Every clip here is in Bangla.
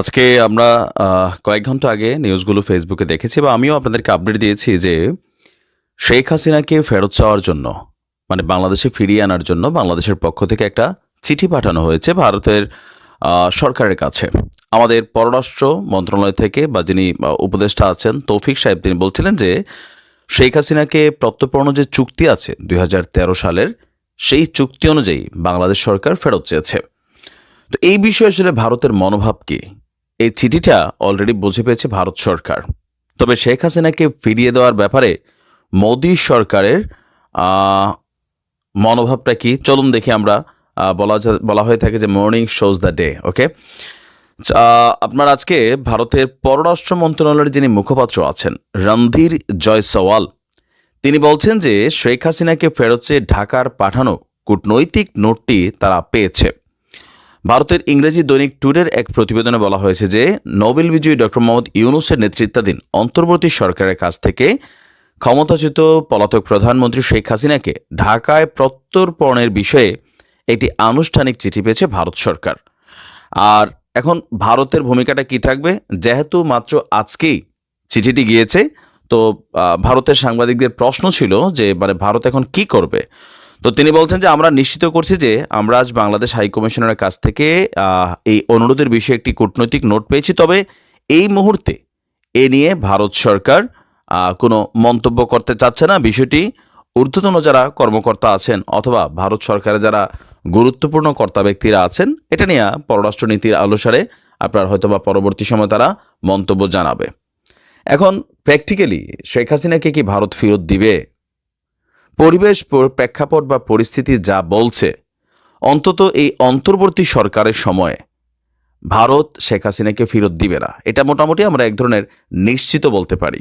আজকে আমরা কয়েক ঘণ্টা আগে নিউজগুলো ফেসবুকে দেখেছি বা আমিও আপনাদেরকে আপডেট দিয়েছি যে শেখ হাসিনাকে ফেরত চাওয়ার জন্য মানে বাংলাদেশে ফিরিয়ে আনার জন্য বাংলাদেশের পক্ষ থেকে একটা চিঠি পাঠানো হয়েছে ভারতের সরকারের কাছে। আমাদের পররাষ্ট্র মন্ত্রণালয় থেকে বা যিনি উপদেষ্টা আছেন তৌফিক সাহেব, তিনি বলছিলেন যে শেখ হাসিনাকে প্রত্যর্পণ যে চুক্তি আছে দু হাজার তেরো সালের, সেই চুক্তি অনুযায়ী বাংলাদেশ সরকার ফেরত চেয়েছে। তো এই বিষয়ে আসলে ভারতের মনোভাব কি? এই চিঠিটা অলরেডি বুঝে পেয়েছে ভারত সরকার। তবে শেখ হাসিনাকে ফিরিয়ে দেওয়ার ব্যাপারে মোদী সরকারের মনোভাবটা কি? চলুন দেখি আমরা বলা বলা হয়ে থাকে যে morning shows the day okay আপনার আজকে ভারতের পররাষ্ট্র মন্ত্রণালয়ের যিনি মুখপাত্র আছেন, রণধীর জয়সওয়াল, তিনি বলছেন যে শেখ হাসিনাকে ফেরত চেয়ে ঢাকার পাঠানো কূটনৈতিক নোটটি তারা পেয়েছে। ভারতের ইংরেজি দৈনিক টুডের এক প্রতিবেদনে বলা হয়েছে যে, নোবেল বিজয়ী ডক্টর মোহাম্মদ ইউনুসের নেতৃত্বাধীন অন্তর্বর্তী সরকারের কাছ থেকে ক্ষমতাচ্যুত পলাতক প্রধানমন্ত্রী শেখ হাসিনাকে ঢাকায় প্রত্যর্পণের বিষয়ে একটি আনুষ্ঠানিক চিঠি পেয়েছে ভারত সরকার। আর এখন ভারতের ভূমিকাটা কি থাকবে? যেহেতু মাত্র আজকেই চিঠিটি গিয়েছে, তো ভারতের সাংবাদিকদের প্রশ্ন ছিল যে মানে ভারত এখন কি করবে? তো তিনি বলছেন যে আমরা নিশ্চিত করছি যে আমরা আজ বাংলাদেশ হাই কমিশনারের কাছ থেকে এই অনুরোধের বিষয়ে একটি কূটনৈতিক নোট পেয়েছি। তবে এই মুহূর্তে এ নিয়ে ভারত সরকার কোনো মন্তব্য করতে চাচ্ছে না। বিষয়টি ঊর্ধ্বতন যারা কর্মকর্তা আছেন অথবা ভারত সরকারের যারা গুরুত্বপূর্ণ কর্তা ব্যক্তিরা আছেন, এটা নিয়ে পররাষ্ট্রনীতির অনুসারে আপনার হয়তোবা পরবর্তী সময় তারা মন্তব্য জানাবে। এখন প্র্যাকটিক্যালি শেখ হাসিনাকে কি ভারত ফেরত দিবে? পরিবেশ প্রেক্ষাপট বা পরিস্থিতি যা বলছে, অন্তত এই অন্তর্বর্তী সরকারের সময়ে ভারত শেখ হাসিনাকে ফেরত দিবে না। এটা মোটামুটি আমরা এক ধরনের নিশ্চিত বলতে পারি।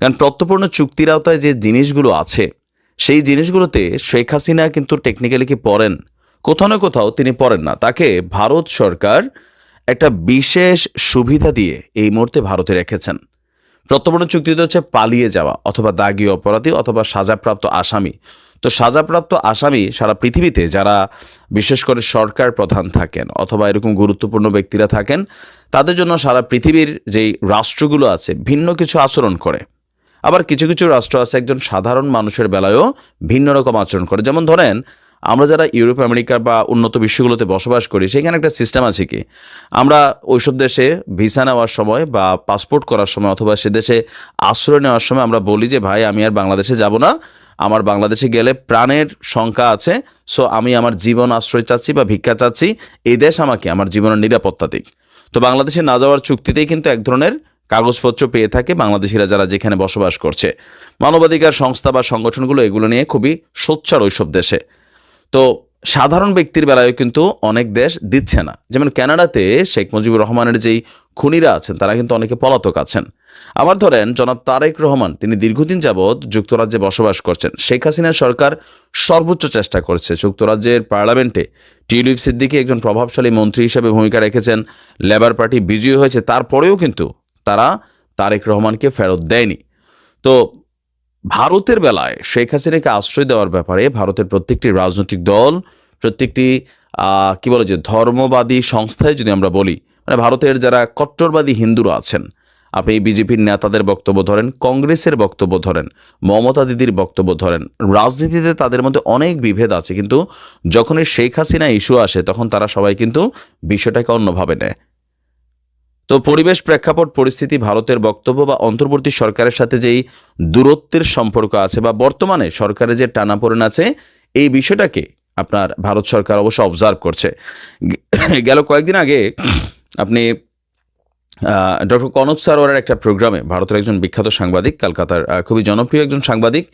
কারণ প্রত্যপূর্ণ চুক্তির আওতায় যে জিনিসগুলো আছে, সেই জিনিসগুলোতে শেখ হাসিনা কিন্তু টেকনিক্যালি কি পড়েন? কোথাও না কোথাও তিনি পড়েন না। তাকে ভারত সরকার একটা বিশেষ সুবিধা দিয়ে এই মুহূর্তে ভারতে রেখেছেন। প্রত্যর্পণ চুক্তিতে হচ্ছে পালিয়ে যাওয়া অথবা দাগী অপরাধী অথবা সাজাপ্রাপ্ত আসামি। তো সাজাপ্রাপ্ত আসামি সারা পৃথিবীতে যারা বিশেষ করে সরকার প্রধান থাকেন অথবা এরকম গুরুত্বপূর্ণ ব্যক্তিরা থাকেন, তাদের জন্য সারা পৃথিবীর যেই রাষ্ট্রগুলো আছে ভিন্ন কিছু আচরণ করে। আবার কিছু কিছু রাষ্ট্র আছে একজন সাধারণ মানুষের বেলায়ও ভিন্ন রকম আচরণ করে। যেমন ধরেন আমরা যারা ইউরোপ, আমেরিকা বা উন্নত বিশ্বগুলোতে বসবাস করি, সেখানে একটা সিস্টেম আছে কি? আমরা ওইসব দেশে ভিসা নেওয়ার সময় বা পাসপোর্ট করার সময় অথবা সে দেশে আশ্রয় নেওয়ার সময় আমরা বলি যে, ভাই, আমি আর বাংলাদেশে যাব না। আমার বাংলাদেশে গেলে প্রাণের শঙ্কা আছে সো আমি আমার জীবন আশ্রয় চাচ্ছি বা ভিক্ষা চাচ্ছি। এই দেশ আমাকে, আমার জীবনের নিরাপত্তা দিক। তো বাংলাদেশে না যাওয়ার চুক্তিতেই কিন্তু এক ধরনের কাগজপত্র পেয়ে থাকে বাংলাদেশিরা যারা যেখানে বসবাস করছে। মানবাধিকার সংস্থা বা সংগঠনগুলো এগুলো নিয়ে খুবই সোচ্চার ওইসব দেশে। তো সাধারণ ব্যক্তির বেলায়ও কিন্তু অনেক দেশ দিচ্ছে না। যেমন কানাডাতে শেখ মুজিবুর রহমানের যেই খুনিরা আছেন, তারা কিন্তু অনেকে পলাতক আছেন। আবার ধরেন, জনাব তারেক রহমান, তিনি দীর্ঘদিন যাবৎ যুক্তরাজ্যে বসবাস করছেন। শেখ হাসিনার সরকার সর্বোচ্চ চেষ্টা করছে। যুক্তরাজ্যের পার্লামেন্টে টিউলিপ সিদ্দিকি একজন প্রভাবশালী মন্ত্রী হিসেবে ভূমিকা রেখেছেন। লেবার পার্টি বিজয়ী হয়েছে। তারপরেও কিন্তু তারা তারেক রহমানকে ফেরত দেয়নি। তো ভারতের বেলায় শেখ হাসিনাকে আশ্রয় দেওয়ার ব্যাপারে ভারতের প্রত্যেকটি রাজনৈতিক দল, প্রত্যেকটি কি বলে যে, ধর্মবাদী সংস্থায় যদি আমরা বলি মানে ভারতের যারা কট্টরবাদী হিন্দুরা আছেন, আপনি বিজেপির নেতাদের বক্তব্য ধরেন, কংগ্রেসের বক্তব্য ধরেন, মমতা দিদির বক্তব্য ধরেন, রাজনীতিতে তাদের মধ্যে অনেক বিভেদ আছে, কিন্তু যখন এই শেখ হাসিনা ইস্যু আসে, তখন তারা সবাই কিন্তু বিষয়টাকে অন্যভাবে নেয়। তো পরিবেশ প্রেক্ষাপট, পরিস্থিতি, ভারতের বক্তব্য বা অন্তর্বর্তী সরকারের সাথে যেই দূরত্বের সম্পর্ক আছে বা বর্তমানে সরকারের যে টানাপোড়েন আছে, এই বিষয়টাকে আপনার ভারত সরকার অবশ্য অবজার্ভ করছে। গেল কয়েকদিন আগে আপনি ডক্টর কনক সারোয়ারের একটা প্রোগ্রামে ভারতের একজন বিখ্যাত সাংবাদিক, কলকাতার খুবই জনপ্রিয় একজন সাংবাদিক,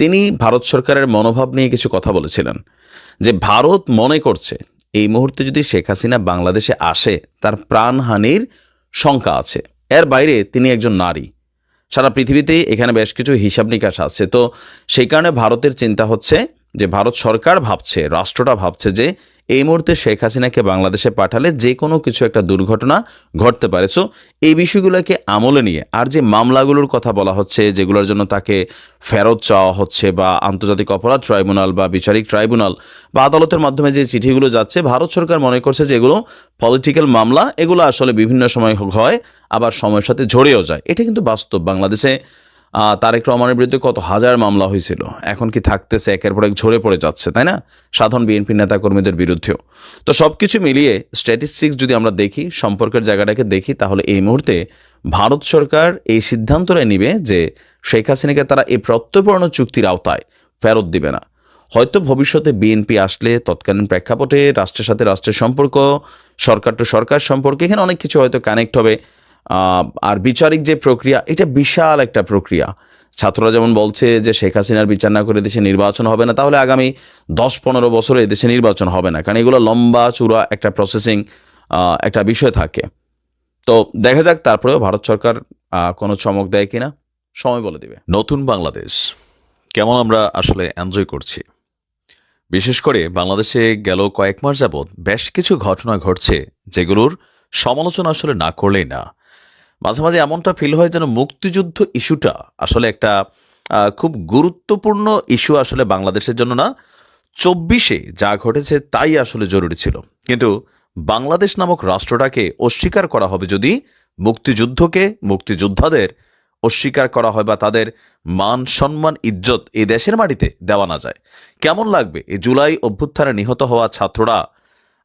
তিনি ভারত সরকারের মনোভাব নিয়ে কিছু কথা বলেছিলেন। যে ভারত মনে করছে, এই মুহূর্তে যদি শেখ হাসিনা বাংলাদেশে আসে, তার প্রাণহানির শঙ্কা আছে। এর বাইরে তিনি একজন নারী। সারা পৃথিবীতেই এখানে বেশ কিছু হিসাব নিকাশ আছে। তো সেই কারণে ভারতের চিন্তা হচ্ছে যে, ভারত সরকার ভাবছে, রাষ্ট্রটা ভাবছে যে এই মুহূর্তে শেখ হাসিনাকে বাংলাদেশে পাঠালে যে কোনো কিছু একটা দুর্ঘটনা ঘটতে পারে। সো এই বিষয়গুলোকে আমলে নিয়ে আর যে মামলাগুলোর কথা বলা হচ্ছে, যেগুলোর জন্য তাকে ফেরত চাওয়া হচ্ছে বা আন্তর্জাতিক অপরাধ ট্রাইব্যুনাল বা বিচারিক ট্রাইব্যুনাল বা আদালতের মাধ্যমে যে চিঠিগুলো যাচ্ছে, ভারত সরকার মনে করছে যে এগুলো পলিটিক্যাল মামলা, এগুলো আসলে বিভিন্ন সময় হয়, আবার সময়ের সাথে ঝরেও যায়। এটা কিন্তু বাস্তব। বাংলাদেশে তারেক রহমানের বিরুদ্ধে কত হাজার মামলা হয়েছিল? এখন কি থাকতেছে, একের পর এক ঝরে পড়ে যাচ্ছে, তাই না? সাধারণ বিএনপি নেতাকর্মীদের বিরুদ্ধেও। তো সব কিছু মিলিয়ে স্ট্যাটিস্টিক্স যদি আমরা দেখি, সম্পর্কের জায়গাটাকে দেখি, তাহলে এই মুহূর্তে ভারত সরকার এই সিদ্ধান্তটা নিবে যে শেখ হাসিনাকে তারা এই প্রত্যর্পণ চুক্তির আওতায় ফেরত দিবে না। হয়তো ভবিষ্যতে বিএনপি আসলে তৎকালীন প্রেক্ষাপটে, রাষ্ট্রের সাথে রাষ্ট্রের সম্পর্ক, সরকার টু সরকার সম্পর্কে, এখানে অনেক কিছু হয়তো কানেক্ট হবে। আর বিচারিক যে প্রক্রিয়া, এটা বিশাল একটা প্রক্রিয়া। ছাত্ররা যেমন বলছে যে শেখ হাসিনার বিচার না করে দেশে নির্বাচন হবে না, তাহলে আগামী দশ পনেরো বছরে দেশে নির্বাচন হবে না, কারণ এগুলো লম্বা, চূড়া একটা প্রসেসিং একটা বিষয় থাকে। তো দেখা যাক তারপরেও ভারত সরকার কোনো চমক দেয় কিনা, সময় বলে দিবে। নতুন বাংলাদেশ, কেমন আমরা আসলে এনজয় করছি? বিশেষ করে বাংলাদেশে গেল কয়েক মাস যাবৎ বেশ কিছু ঘটনা ঘটছে, যেগুলোর সমালোচনা আসলে না করলেই না। মাঝে মাঝে এমনটা ফিল হয় যেন মুক্তিযুদ্ধ ইস্যুটা আসলে একটা খুব গুরুত্বপূর্ণ ইস্যু আসলে বাংলাদেশের জন্য না। চব্বিশে যা ঘটেছে তাই আসলে জরুরি ছিল। কিন্তু বাংলাদেশ নামক রাষ্ট্রটাকে অস্বীকার করা হবে যদি মুক্তিযুদ্ধকে মুক্তিযোদ্ধাদের অস্বীকার করা হয় বা তাদের মান, সম্মান, ইজ্জত এই দেশের মাটিতে দেওয়া না যায়। কেমন লাগবে এই জুলাই অভ্যুত্থানে নিহত হওয়া ছাত্ররা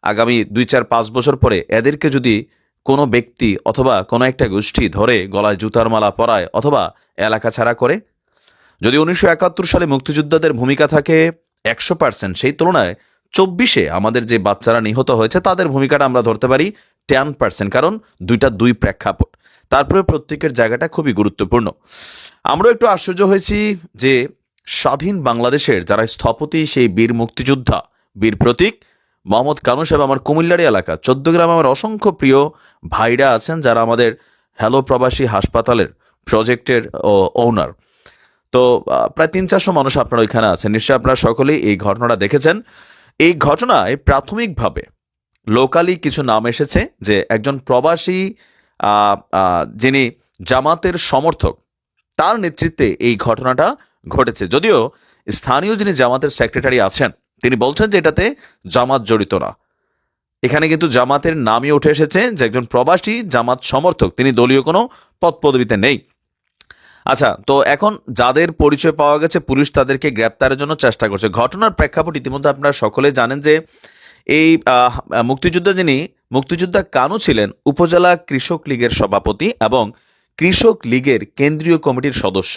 আগামী দুই চার পাঁচ বছর পরে এদেরকে যদি কোনো ব্যক্তি অথবা কোনো একটা গোষ্ঠী ধরে গলায় জুতার মালা পরায় অথবা এলাকা ছাড়া করে? যদি উনিশশো একাত্তর সালে মুক্তিযোদ্ধাদের ভূমিকা থাকে একশো পার্সেন্ট সেই তুলনায় চব্বিশে আমাদের যে বাচ্চারা নিহত হয়েছে, তাদের ভূমিকাটা আমরা ধরতে পারি টেন পার্সেন্ট কারণ দুইটা দুই প্রেক্ষাপট। তারপরে প্রত্যেকের জায়গাটা খুবই গুরুত্বপূর্ণ। আমরাও একটু আশ্চর্য হয়েছি যে স্বাধীন বাংলাদেশের যারা স্থপতি সেই বীর মুক্তিযোদ্ধা, বীর প্রতীক মোহাম্মদ কানু সাহেব, আমার কুমিল্লারি এলাকা। চোদ্দ গ্রাম আমার অসংখ্য প্রিয় ভাইরা আছেন যারা আমাদের হ্যালো প্রবাসী হাসপাতালের প্রজেক্টের ওনার তো প্রায় তিন চারশো মানুষ আপনারা ওইখানে আছেন। নিশ্চয়ই আপনারা সকলেই এই ঘটনাটা দেখেছেন। এই ঘটনায় প্রাথমিকভাবে লোকালি কিছু নাম এসেছে যে একজন প্রবাসী যিনি জামাতের সমর্থক, তার নেতৃত্বে এই ঘটনাটা ঘটেছে। যদিও স্থানীয় যিনি জামাতের সেক্রেটারি আছেন তিনি বলছেন যে এটাতে জামাত জড়িত না। এখানে কিন্তু জামাতের নামই উঠে এসেছে যে একজন প্রবাসী জামাত সমর্থক, তিনি দলীয় কোনো পদ পদবিতে নেই। আচ্ছা তো এখন যাদের পরিচয় পাওয়া গেছে, পুলিশ তাদেরকে গ্রেপ্তারের জন্য চেষ্টা করছে। ঘটনার প্রেক্ষাপট ইতিমধ্যে আপনারা সকলে জানেন যে এই মুক্তিযোদ্ধা যিনি, মুক্তিযোদ্ধা কানু ছিলেন উপজেলা কৃষক লীগের সভাপতি এবং কৃষক লীগের কেন্দ্রীয় কমিটির সদস্য।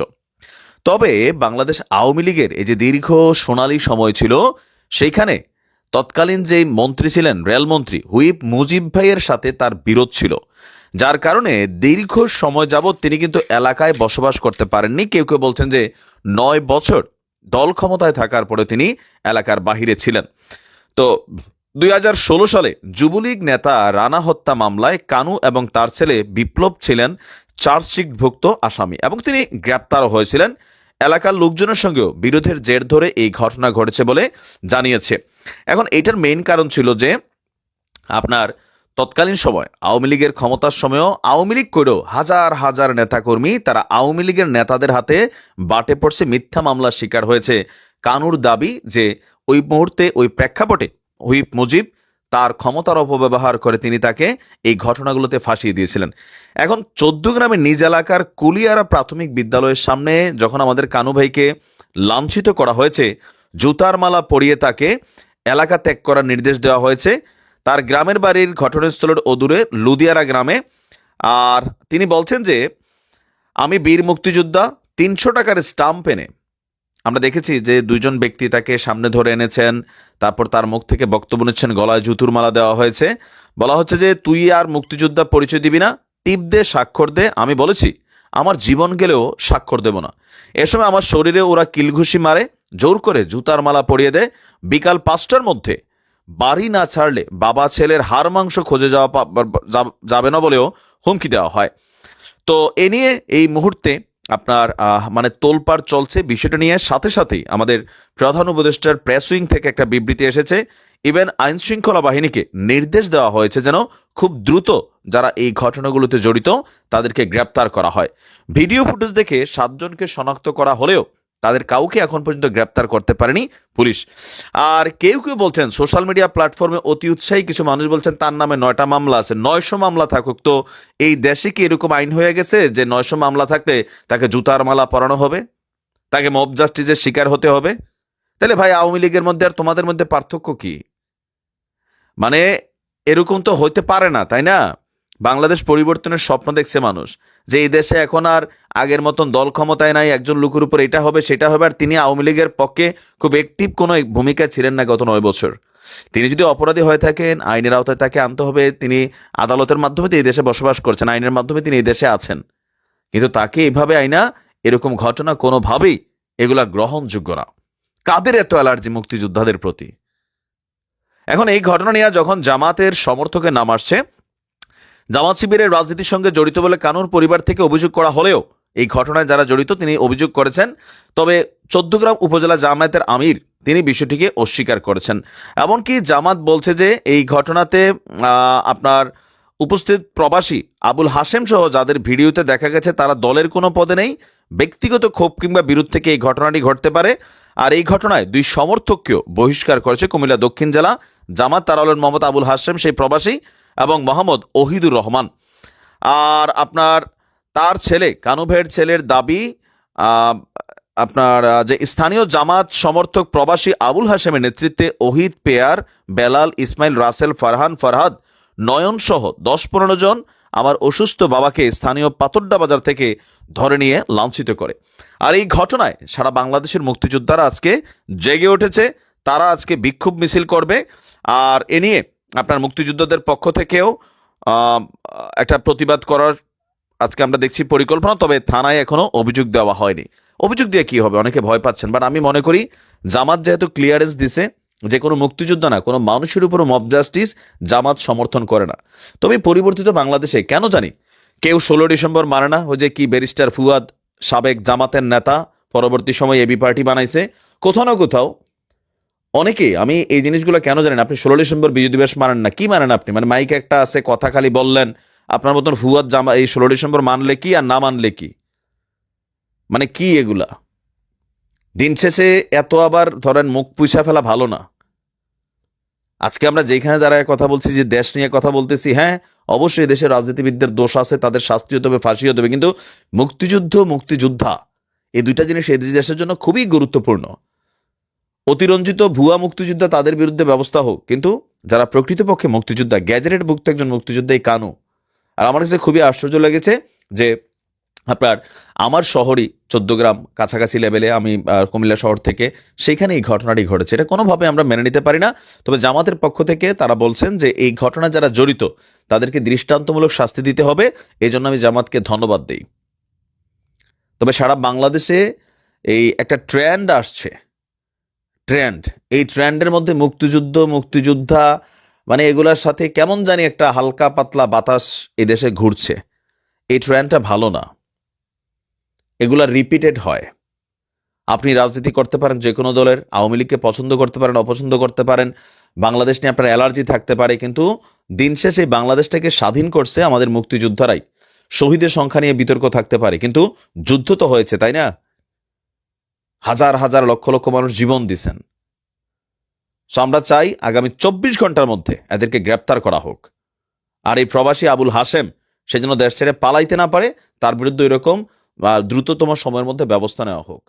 তবে বাংলাদেশ আওয়ামী লীগের এই যে দীর্ঘ সোনালী সময় ছিল সেইখানে তৎকালীন যে মন্ত্রী ছিলেন রেলমন্ত্রী হুইপ মুজিব ভাইয়ের সাথে তার বিরোধ ছিল। যার কারণে দীর্ঘ সময় যাবৎ তিনি কিন্তু এলাকায় বসবাস করতে পারেননি। কেউ কেউ বলছেন যে নয় বছর দল ক্ষমতায় থাকার পরে তিনি এলাকার বাহিরে ছিলেন। তো দুই হাজার ষোলো সালে যুবলীগ নেতা রানা হত্যা মামলায় কানু এবং তার ছেলে বিপ্লব ছিলেন চার্জশিটভুক্ত আসামি এবং তিনি গ্রেপ্তারও হয়েছিলেন। এলাকার লোকজনের সঙ্গেও বিরোধের জের ধরে এই ঘটনা ঘটেছে বলে জানিয়েছে। এখন এটার মেইন কারণ ছিল যে, আপনার তৎকালীন সময় আওয়ামী লীগের ক্ষমতার সময়ও আওয়ামী লীগ করেও হাজার হাজার নেতাকর্মী তারা আওয়ামী লীগের নেতাদের হাতে বাটে পড়ছে মিথ্যা মামলার শিকার হয়েছে। কানুর দাবি যে, ওই মুহূর্তে ওই প্রেক্ষাপটে হুইপ মুজিব তার ক্ষমতার অপব্যবহার করে তিনি তাকে এই ঘটনাগুলোতে ফাঁসিয়ে দিয়েছিলেন। এখন চোদ্দ গ্রামের নিজ এলাকার কুলিয়ারা প্রাথমিক বিদ্যালয়ের সামনে যখন আমাদের কানু ভাইকে লাঞ্ছিত করা হয়েছে, জুতার মালা পরিয়ে তাকে এলাকা ত্যাগ করার নির্দেশ দেওয়া হয়েছে। তার গ্রামের বাড়ির ঘটনাস্থলের অদূরে লুদিয়ারা গ্রামে। আর তিনি বলছেন যে, আমি বীর মুক্তিযোদ্ধা, তিনশো টাকার স্টাম্প এনে আমরা দেখেছি যে দুইজন ব্যক্তি তাকে সামনে ধরে এনেছেন, তারপর তার মুখ থেকে বক্তব্য নিচ্ছেন, গলায় জুতুর মালা দেওয়া হয়েছে। বলা হচ্ছে যে, তুই আর মুক্তিযোদ্ধা পরিচয় দিবি না, টিপ দে, স্বাক্ষর দে, আমি বলেছি, আমার জীবন গেলেও স্বাক্ষর দেব না। এ সময় আমার শরীরে ওরা কিলঘুষি মারে, জোর করে জুতার মালা পরিয়ে দেয়। বিকাল পাঁচটার মধ্যে বাড়ি না ছাড়লে বাবা ছেলের হাড় মাংস খোঁজে যাওয়া যাবে না বলেও হুমকি দেওয়া হয়। তো এ নিয়ে এই মুহূর্তে আপনার মানে তোলপাড় চলছে। বিষয়টা নিয়ে সাথে সাথেই আমাদের প্রধান উপদেষ্টার প্রেস উইং থেকে একটা বিবৃতি এসেছে। ইভেন আইন শৃঙ্খলা বাহিনীকে নির্দেশ দেওয়া হয়েছে যেন খুব দ্রুত যারা এই ঘটনাগুলোতে জড়িত, তাদেরকে গ্রেপ্তার করা হয়। ভিডিও ফুটেজ দেখে সাতজনকে শনাক্ত করা হলেও তাদের কাউকে এখন পর্যন্ত গ্রেপ্তার করতে পারেনি পুলিশ। আর কেউ কেউ বলছেন সোশ্যাল মিডিয়া প্ল্যাটফর্মে অতি উৎসাহী কিছু মানুষ বলছেন, তার নামে নয়টা মামলা আছে। নয়শো মামলা থাকুক তো, এই দেশে কি এরকম আইন হয়ে গেছে যে নয়শো মামলা থাকলে তাকে জুতার মালা পরানো হবে? তাকে মব জাস্টিসের শিকার হতে হবে? তাহলে ভাই, আওয়ামী লীগের মধ্যে আর তোমাদের মধ্যে পার্থক্য কি? মানে এরকম তো হইতে পারে না, তাই না? বাংলাদেশ পরিবর্তনের স্বপ্ন দেখছে মানুষ যে এই দেশে এখন আর আগের মতন দল ক্ষমতায় নাই, একজন লোকের উপর এটা হবে, সেটা হবে, আর তিনি আওয়ামী লীগের পক্ষে খুব অ্যাক্টিভ কোনো ভূমিকা ছিলেন না গত নয় বছর। তিনি যদি অপরাধী হয়ে থাকেন, আইনের আওতায় তাকে আনতে হবে, তিনি আদালতের মাধ্যমে এই দেশে বসবাস করছেন, আইনের মাধ্যমে তিনি এই দেশে আছেন। কিন্তু তাকে এইভাবে আইনা, এরকম ঘটনা কোনোভাবেই এগুলা গ্রহণযোগ্য না। কাদের এত অ্যালার্জি মুক্তিযোদ্ধাদের প্রতি? এখন এই ঘটনা নিয়ে যখন জামাতের সমর্থকের নাম আসছে জামাত শিবিরের রাজনীতির সঙ্গে জড়িত বলে কানুর পরিবার থেকে অভিযোগ করা হলেও এই ঘটনায় যারা জড়িত তিনি অভিযোগ করেছেন। তবে চোদ্দগ্রাম উপজেলা জামায়াতের আমির তিনি বিষয়টিকে অস্বীকার করেছেন। এমনকি জামাত বলছে যে এই ঘটনাতে আপনার উপস্থিত প্রবাসী আবুল হাশেম সহ যাদের ভিডিওতে দেখা গেছে তারা দলের কোনো পদে নেই, ব্যক্তিগত ক্ষোভ কিংবা বিরোধ থেকে এই ঘটনাটি ঘটতে পারে। আর এই ঘটনায় দুই সমর্থককেও বহিষ্কার করেছে কুমিল্লা দক্ষিণ জেলা জামাত তারালন মোহাম্মদ আবুল হাশেম, সেই প্রবাসী। এবং মোহাম্মদ ওহিদুর রহমান। আর আপনার তার ছেলে, কানুভের ছেলের দাবি আপনার যে স্থানীয় জামাত সমর্থক প্রবাসী আবুল হাশেমের নেতৃত্বে ওহিদ পেয়ার, বেলাল ইসমাইল, রাসেল ফারহান, ফরহাদ নয়ন সহ দশ পনেরো জন আমার অসুস্থ বাবাকে স্থানীয় পাতড্ডা বাজার থেকে ধরে নিয়ে লাঞ্ছিত করে। আর এই ঘটনায় সারা বাংলাদেশের মুক্তিযোদ্ধারা আজকে জেগে উঠেছে, তারা আজকে বিক্ষোভ মিছিল করবে। আর এ নিয়ে আপনার মুক্তিযোদ্ধাদের পক্ষ থেকেও একটা প্রতিবাদ করার আজকে আমরা দেখছি পরিকল্পনা, তবে থানায় এখনও অভিযোগ দেওয়া হয়নি। অভিযোগ দিয়ে কি হবে? অনেকে ভয় পাচ্ছেন বাট আমি মনে করি জামাত যেহেতু ক্লিয়ারেন্স দিছে, যে কোনো মুক্তিযোদ্ধা না, কোনো মানুষের উপর মব জাস্টিস জামাত সমর্থন করে না। তবে পরিবর্তিত বাংলাদেশে কেন জানি, কেউ ষোলো ডিসেম্বর মানে না, ওই যে কি ব্যারিস্টার ফুয়াদ সাবেক জামাতের নেতা পরবর্তী সময় এবি পার্টি বানাইছে, কোথাও না কোথাও অনেকে, আমি এই জিনিসগুলো কেন জানেন আপনি ষোলো ডিসেম্বর বিজয় দিবস মানেন না, কি মানেন আপনি? মানে মাইক একটা আছে, কথা খালি বললেন, আপনার মতন ফুয়াদ জামা, এই ষোলো ডিসেম্বর মানলে কি আর না মানলে কি? মানে কি এগুলা? দিন শেষে এত আবার ধরেন মুখ পুষা ফেলা ভালো না। আজকে আমরা যেখানে দাঁড়ায় কথা বলছি, যে দেশ নিয়ে কথা বলতেছি হ্যাঁ অবশ্যই দেশের রাজনীতিবিদদের দোষ আছে, তাদের শাস্তি হতে হবে ফাঁসি হতে হবে, কিন্তু মুক্তিযুদ্ধ, মুক্তিযোদ্ধা, এই দুইটা জিনিস এই দেশের জন্য খুবই গুরুত্বপূর্ণ। অতিরঞ্জিত ভুয়া মুক্তিযোদ্ধা তাদের বিরুদ্ধে ব্যবস্থা হোক। কিন্তু যারা প্রকৃতপক্ষে মুক্তিযোদ্ধা, গ্যাজেটেড ভুক্ত একজন মুক্তিযোদ্ধা এই কানু। আর আমার কাছে খুবই আশ্চর্য লেগেছে যে আপনার আমার শহরই চোদ্দগ্রাম কাছাকাছি লেভেলে, আমি কুমিল্লা শহর থেকে সেইখানে এই ঘটনাটি ঘটেছে। এটা কোনোভাবে আমরা মেনে নিতে পারি না। তবে জামাতের পক্ষ থেকে তারা বলছেন যে এই ঘটনা যারা জড়িত, তাদেরকে দৃষ্টান্তমূলক শাস্তি দিতে হবে। এই জন্য আমি জামাতকে ধন্যবাদ দিই। তবে সারা বাংলাদেশে এই একটা ট্রেন্ড আসছে। ট্রেন্ড এই ট্রেন্ডের মধ্যে মুক্তিযুদ্ধ, মুক্তিযোদ্ধা মানে এগুলার সাথে কেমন জানি একটা হালকা পাতলা বাতাস এই দেশে ঘুরছে। এই ট্রেন্ডটা ভালো না। এগুলা রিপিটেড হয়। আপনি রাজনীতি করতে পারেন যে কোনো দলের, আওয়ামী লীগকে পছন্দ করতে পারেন, অপছন্দ করতে পারেন, বাংলাদেশ নিয়ে আপনার অ্যালার্জি থাকতে পারে, কিন্তু দিন শেষে বাংলাদেশটাকে স্বাধীন করছে আমাদের মুক্তিযোদ্ধারাই। শহীদের সংখ্যা নিয়ে বিতর্ক থাকতে পারে, কিন্তু যুদ্ধ তো হয়েছে, তাই না? হাজার হাজার লক্ষ লক্ষ মানুষ জীবন দিছেন। সো আমরা চাই আগামী চব্বিশ ঘণ্টার মধ্যে এদেরকে গ্রেপ্তার করা হোক। আর এই প্রবাসী আবুল হাসেম সে যেন দেশ ছেড়ে পালাইতে না পারে, তার বিরুদ্ধে এরকম দ্রুততম সময়ের মধ্যে ব্যবস্থা নেওয়া হোক।